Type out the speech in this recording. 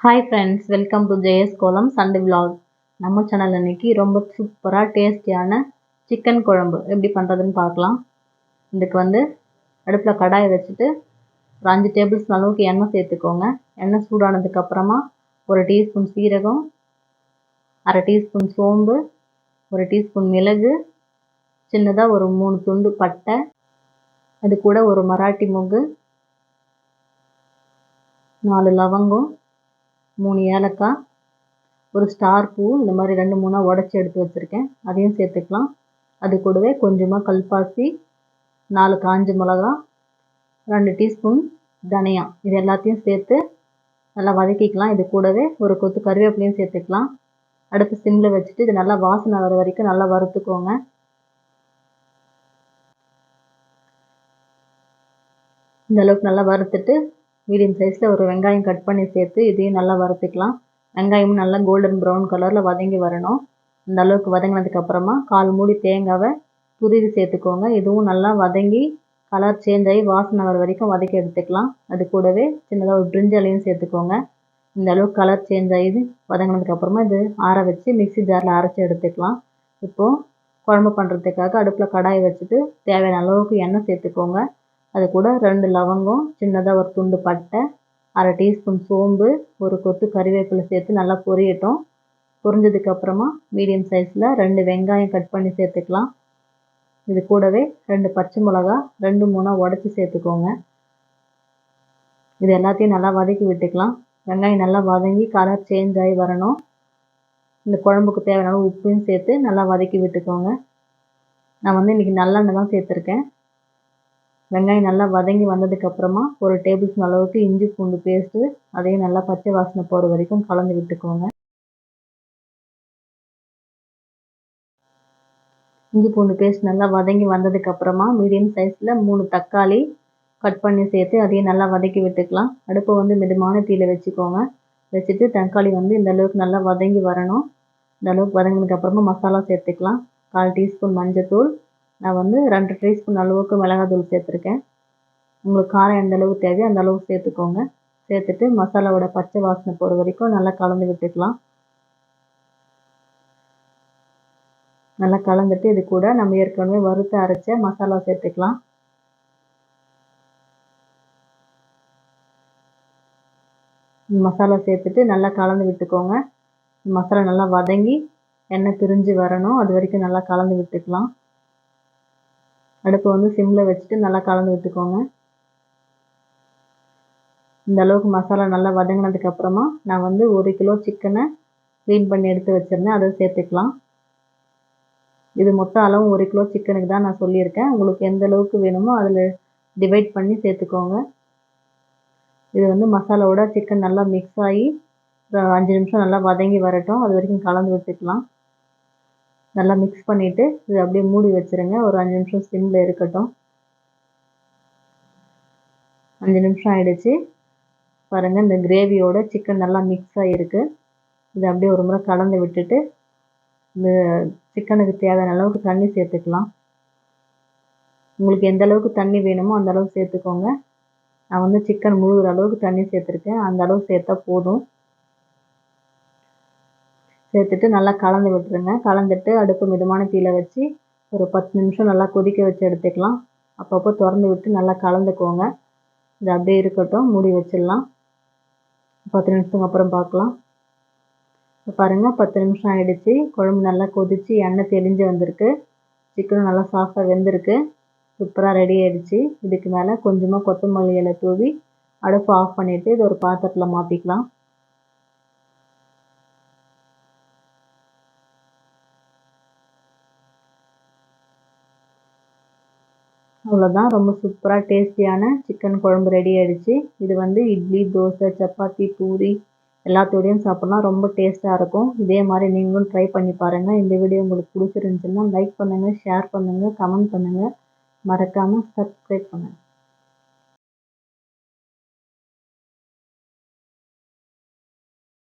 Hi friends welcome to Jaya's kolam Sunday vlog நம்ம channel அன்றைக்கி ரொம்ப சூப்பராக டேஸ்டியான சிக்கன் குழம்பு. எப்படி பண்ணுறதுன்னு பார்க்கலாம். இதுக்கு வந்து அடுப்பில் கடாயை வச்சுட்டு ஒரு அஞ்சு டேபிள் ஸ்பூன் அளவுக்கு எண்ணெய் சேர்த்துக்கோங்க. எண்ணெய் சூடானதுக்கப்புறமா ஒரு டீஸ்பூன் சீரகம் அரை டீஸ்பூன் சோம்பு ஒரு டீஸ்பூன் மிளகு சின்னதாக ஒரு மூணு துண்டு பட்டை அது கூட ஒரு மராட்டி முகு நாலு லவங்கம் மூணு ஏலக்காய் ஒரு ஸ்டார் பூ இந்த மாதிரி ரெண்டு மூணாக உடச்சி எடுத்து வச்சுருக்கேன். அதையும் சேர்த்துக்கலாம். அது கூடவே கொஞ்சமாக கல்பாசி நாலு காஞ்ச மிளகா ரெண்டு டீஸ்பூன் தனியா. இது எல்லாத்தையும் சேர்த்து நல்லா வதக்கிக்கலாம். இது கூடவே ஒரு கொத்து கருவேப்பிலையும் சேர்த்துக்கலாம். அடுப்பு சிம்மில் வச்சுட்டு இது நல்லா வாசனை வர வரைக்கும் நல்லா வறுத்துக்கோங்க. இந்த அளவுக்கு நல்லா வறுத்துட்டு மீடியம் சைஸில் ஒரு வெங்காயம் கட் பண்ணி சேர்த்து இதையும் நல்லா வறுத்துக்கலாம். வெங்காயமும் நல்லா கோல்டன் ப்ரௌன் கலரில் வதங்கி வரணும். இந்த அளவுக்கு வதங்கினதுக்கப்புறமா கால் மூடி தேங்காவை துருவி சேர்த்துக்கோங்க. இதுவும் நல்லா வதங்கி கலர் சேஞ்ச் ஆகி வாசனை வர வரைக்கும் வதக்கி எடுத்துக்கலாம். அது கூடவே சின்னதாக ஒரு பிரிஞ்சாலையும் சேர்த்துக்கோங்க. இந்த அளவுக்கு கலர் சேஞ்ச் ஆகி வதங்கினதுக்கப்புறமா இது ஆற வச்சு மிக்ஸி ஜாரில் அரைச்சி எடுத்துக்கலாம். இப்போது குழம்பு பண்ணுறதுக்காக அடுப்பில் கடாயை வச்சுட்டு தேவையான அளவுக்கு எண்ணெய் சேர்த்துக்கோங்க. அது கூட ரெண்டு லவங்கம் சின்னதாக ஒரு துண்டு பட்டை அரை டீஸ்பூன் சோம்பு ஒரு கொத்து கறிவேப்பிலை சேர்த்து நல்லா பொரியட்டும். பொரிஞ்சதுக்கப்புறமா மீடியம் சைஸில் ரெண்டு வெங்காயம் கட் பண்ணி சேர்த்துக்கலாம். இது கூடவே ரெண்டு பச்சை மிளகா ரெண்டு மூணாக உடச்சி சேர்த்துக்கோங்க. இது எல்லாத்தையும் நல்லா வதக்கி விட்டுக்கலாம். வெங்காயம் நல்லா வதங்கி கலர் சேஞ்ச் ஆகி வரணும். இந்த குழம்புக்கு தேவையான உப்பையும் சேர்த்து நல்லா வதக்கி விட்டுக்கோங்க. நான் வந்து இன்றைக்கி நல்லெண்ணெய் தான் சேர்த்துருக்கேன். வெங்காயம் நல்லா வதங்கி வந்ததுக்கப்புறமா ஒரு டேபிள் ஸ்பூன் அளவுக்கு இஞ்சி பூண்டு பேஸ்ட்டு அதையும் நல்லா பச்சை வாசனை போகிற வரைக்கும் கலந்து விட்டுக்கோங்க. இஞ்சி பூண்டு பேஸ்ட் நல்லா வதங்கி வந்ததுக்கப்புறமா மீடியம் சைஸில் மூணு தக்காளி கட் பண்ணி சேர்த்து அதையும் நல்லா வதக்கி விட்டுக்கலாம். அடுப்பை வந்து மிதமான தீயில் வச்சுக்கோங்க. வச்சுட்டு தக்காளி வந்து இந்த அளவுக்கு நல்லா வதங்கி வரணும். இந்த அளவுக்கு வதங்கினதுக்கப்புறமா மசாலா சேர்த்துக்கலாம். கால் டீஸ்பூன் மஞ்சத்தூள் நான் வந்து ரெண்டு டீஸ்பூன் அளவுக்கு மிளகாத்தூள் சேர்த்துருக்கேன். உங்களுக்கு காரம் எந்த அளவுக்கு தேவையோ அந்த அளவுக்கு சேர்த்துக்கோங்க. சேர்த்துட்டு மசாலாவோட பச்சை வாசனை போகிற வரைக்கும் நல்லா கலந்து விட்டுக்கலாம். நல்லா கலந்துட்டு இது கூட நம்ம ஏற்கனவே வறுத்து அரைச்ச மசாலா சேர்த்துக்கலாம். மசாலா சேர்த்துட்டு நல்லா கலந்து விட்டுக்கோங்க. மசாலா நல்லா வதங்கி எண்ணெய் பிரிஞ்சு வரணும். அது வரைக்கும் நல்லா கலந்து விட்டுக்கலாம். அடுப்பை வந்து சிம்மில் வச்சுட்டு நல்லா கலந்து விட்டுக்கோங்க. இந்த அளவுக்கு மசாலா நல்லா வதங்கினதுக்கப்புறமா நான் வந்து ஒரு கிலோ சிக்கனை க்ளீன் பண்ணி எடுத்து வச்சுருந்தேன். அதை சேர்த்துக்கலாம். இது மொத்த அளவு ஒரு கிலோ சிக்கனுக்கு தான் நான் சொல்லியிருக்கேன். உங்களுக்கு எந்த அளவுக்கு வேணுமோ அதில் டிவைட் பண்ணி சேர்த்துக்கோங்க. இது வந்து மசாலாவோட சிக்கன் நல்லா மிக்ஸ் ஆகி அஞ்சு நிமிஷம் நல்லா வதங்கி வரட்டும். அது வரைக்கும் கலந்து விட்டுக்கலாம். நல்லா மிக்ஸ் பண்ணிவிட்டு இது அப்படியே மூடி வச்சுருங்க. ஒரு அஞ்சு நிமிஷம் சிம்மில் இருக்கட்டும். அஞ்சு நிமிஷம் ஆயிடுச்சு. பாருங்கள் இந்த கிரேவியோட சிக்கன் நல்லா மிக்ஸ் ஆகிருக்கு இது அப்படியே ஒரு முறை கலந்து விட்டுட்டு இந்த சிக்கனுக்கு தேவையான அளவுக்கு தண்ணி சேர்த்துக்கலாம். உங்களுக்கு எந்த அளவுக்கு தண்ணி வேணுமோ அந்த அளவுக்கு சேர்த்துக்கோங்க. நான் வந்து சிக்கன் முழுகிற அளவுக்கு தண்ணி சேர்த்துருக்கேன். அந்த அளவுக்கு சேர்த்தா போதும். சேர்த்துட்டு நல்லா கலந்து விட்டுருங்க. கலந்துட்டு அடுப்பு மிதமான தீயில வச்சு ஒரு பத்து நிமிஷம் நல்லா கொதிக்க வச்சு எடுத்துக்கலாம். அப்பப்போ திறந்து விட்டு நல்லா கலந்துக்கோங்க. இது அப்படியே இருக்கட்டும். மூடி வச்சிடலாம். பத்து நிமிஷத்துக்கு அப்புறம் பார்க்கலாம். பாருங்கள் பத்து நிமிஷம் ஆகிடுச்சு குழம்பு நல்லா கொதித்து எண்ணெய் தெளிஞ்சு வந்திருக்கு. சிக்கனும் நல்லா சாஃப்டாக வெந்திருக்கு. சூப்பராக ரெடி ஆகிடுச்சு இதுக்கு மேலே கொஞ்சமாக கொத்தமல்லி இலை தூவி அடுப்பு ஆஃப் பண்ணிவிட்டு இது ஒரு பாத்திரத்தில் மாற்றிக்கலாம் அவ்வளோதான் ரொம்ப சூப்பராக டேஸ்டியான சிக்கன் குழம்பு ரெடி ஆகிடுச்சு இது வந்து இட்லி தோசை சப்பாத்தி பூரி எல்லாத்தோடையும் சாப்பிட்லாம். ரொம்ப டேஸ்ட்டாக இருக்கும். இதே மாதிரி நீங்களும் ட்ரை பண்ணி பாருங்கள் இந்த வீடியோ உங்களுக்கு பிடிச்சிருந்துச்சுன்னா லைக் பண்ணுங்கள் ஷேர் பண்ணுங்கள் கமெண்ட் பண்ணுங்கள் மறக்காமல் சப்ஸ்கிரைப் பண்ணுங்கள்